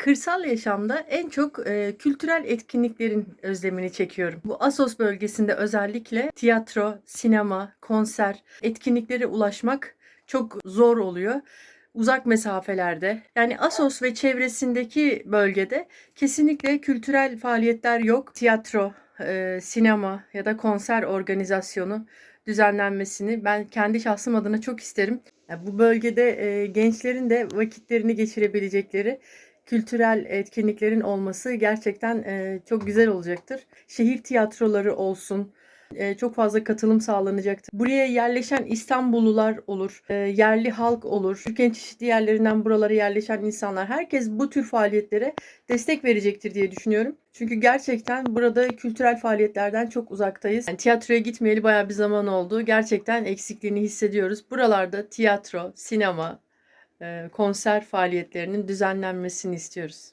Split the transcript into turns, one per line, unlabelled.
Kırsal yaşamda en çok, eee, kültürel etkinliklerin özlemini çekiyorum. Bu Assos bölgesinde özellikle tiyatro, sinema, konser etkinliklere ulaşmak çok zor oluyor. Uzak mesafelerde. Yani Assos ve çevresindeki bölgede kesinlikle kültürel faaliyetler yok. Tiyatro, eee, sinema ya da konser organizasyonu düzenlenmesini ben kendi şahsım adına çok isterim. Ya, bu bölgede, eee, gençlerin de vakitlerini geçirebilecekleri kültürel etkinliklerin olması gerçekten, eee, çok güzel olacaktır. Şehir tiyatroları olsun, eee, çok fazla katılım sağlanacaktır. Buraya yerleşen İstanbullular olur, eee, yerli halk olur, Türkiye'nin çeşitli yerlerinden buralara yerleşen insanlar, herkes bu tür faaliyetlere destek verecektir diye düşünüyorum. Çünkü gerçekten burada kültürel faaliyetlerden çok uzaktayız. Yani tiyatroya gitmeyeli bayağı bir zaman oldu. Gerçekten eksikliğini hissediyoruz. Buralarda tiyatro, sinema, konser faaliyetlerinin düzenlenmesini istiyoruz.